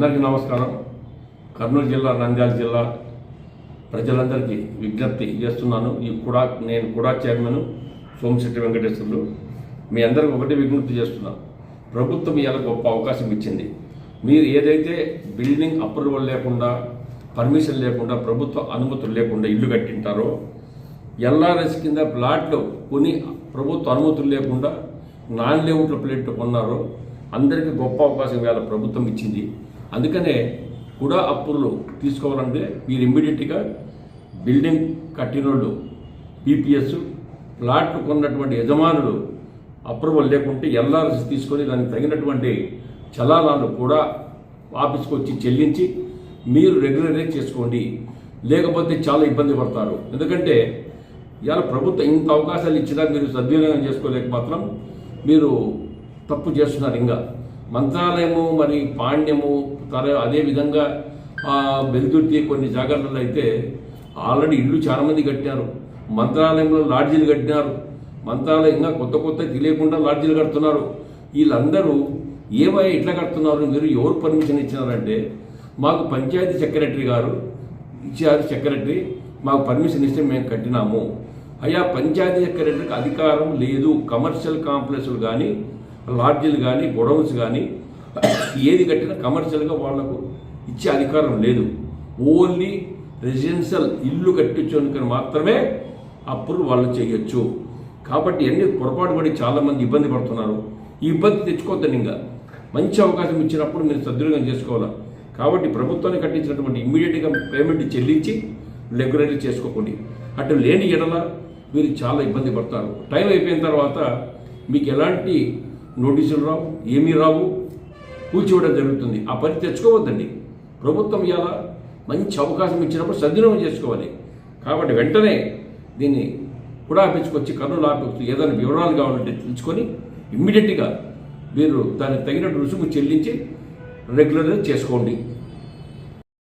అందరికీ నమస్కారం. కర్నూలు జిల్లా నంద్యాల జిల్లా ప్రజలందరికీ విజ్ఞప్తి చేస్తున్నాను. ఈ కుడా నేను కుడా చైర్మన్ సోమశెట్టి వెంకటేశ్వర్లు. మీ అందరికీ ఒకటి విజ్ఞప్తి చేస్తున్నాను ప్రభుత్వం ఇవాళ గొప్ప అవకాశం ఇచ్చింది. మీరు ఏదైతే బిల్డింగ్ అప్రూవల్ లేకుండా పర్మిషన్ లేకుండా ప్రభుత్వ అనుమతులు లేకుండా ఇల్లు కట్టింటారో ఎల్ఆర్ఎస్ కింద ప్లాట్లు కొని ప్రభుత్వ అనుమతులు లేకుండా నాన్ లేఅవుట్ల ప్లేట్లు కొన్నారో అందరికీ గొప్ప అవకాశం ఇవాళ ప్రభుత్వం ఇచ్చింది. అందుకనే కూడా అప్పులు తీసుకోవాలంటే మీరు ఇమ్మీడియట్గా బిల్డింగ్ కట్టినోళ్ళు పీపీఎస్ ప్లాట్లు కొన్నటువంటి యజమానులు అప్రూవల్ లేకుంటే ఎల్ఆర్ఎస్ తీసుకొని దానికి తగినటువంటి చలానాలు కూడా ఆఫీస్కి వచ్చి చెల్లించి మీరు రెగ్యులర్గా చేసుకోండి. లేకపోతే చాలా ఇబ్బంది పడతారు. ఎందుకంటే ఇవాళ ప్రభుత్వం ఇంత అవకాశాలు ఇచ్చినా మీరు సద్వినియోగం చేసుకోలేక మాత్రం మీరు తప్పు చేస్తున్నారు ఇంకా. మంత్రాలయము మరి పాండ్యము తర అదే విధంగా వెలుదుర్తి కొన్ని జాగ్రత్తలు అయితే ఆల్రెడీ ఇల్లు చాలామంది కట్టినారు. మంత్రాలయంలో లాడ్జీలు కట్టినారు. మంత్రాలయం ఇంకా కొత్త కొత్త తెలియకుండా లాడ్జీలు కడుతున్నారు. వీళ్ళందరూ ఏమై ఇట్లా కడుతున్నారు? మీరు ఎవరు పర్మిషన్ ఇచ్చినారంటే మాకు పంచాయతీ సెక్రటరీ గారు ఇచ్చారు సెక్రటరీ మాకు పర్మిషన్ ఇస్తే మేము కట్టినాము. అయ్యా పంచాయతీ సెక్రటరీకి అధికారం లేదు. కమర్షియల్ కాంప్లెక్స్లు కానీ లాడ్జీలు కానీ గొడౌన్స్ కానీ ఏది కట్టినా కమర్షియల్గా వాళ్ళకు ఇచ్చే అధికారం లేదు. ఓన్లీ రెసిడెన్షియల్ ఇల్లు కట్టించుకొని మాత్రమే అప్పుడు వాళ్ళు చేయొచ్చు. కాబట్టి అన్ని పొరపాటు పడి చాలామంది ఇబ్బంది పడుతున్నారు. ఈ ఇబ్బంది తెచ్చుకోవద్దని ఇంకా. మంచి అవకాశం ఇచ్చినప్పుడు మీరు సద్వినియోగం చేసుకోవాలా? కాబట్టి ప్రభుత్వాన్ని కట్టించినటువంటి ఇమ్మీడియట్గా పేమెంట్ చెల్లించి రెగ్యులర్లీ చేసుకోకండి. అటు లేని ఎడల మీరు చాలా ఇబ్బంది పడతారు. టైం అయిపోయిన తర్వాత మీకు ఎలాంటి నోటీసులు రావు ఏమీ రావు కూర్చోవడం జరుగుతుంది. ఆ పని తెచ్చుకోవద్దండి. ప్రభుత్వం ఇవాళ మంచి అవకాశం ఇచ్చినప్పుడు సద్వినియోగం చేసుకోవాలి. కాబట్టి వెంటనే దీన్ని కూడా ఆపించుకొచ్చి కర్నూలు ఆపించు ఏదైనా వివరాలు కావాలంటే తెలుసుకొని ఇమ్మీడియట్గా మీరు దానికి తగినట్టు రుసుము చెల్లించి రెగ్యులర్గా చేసుకోండి.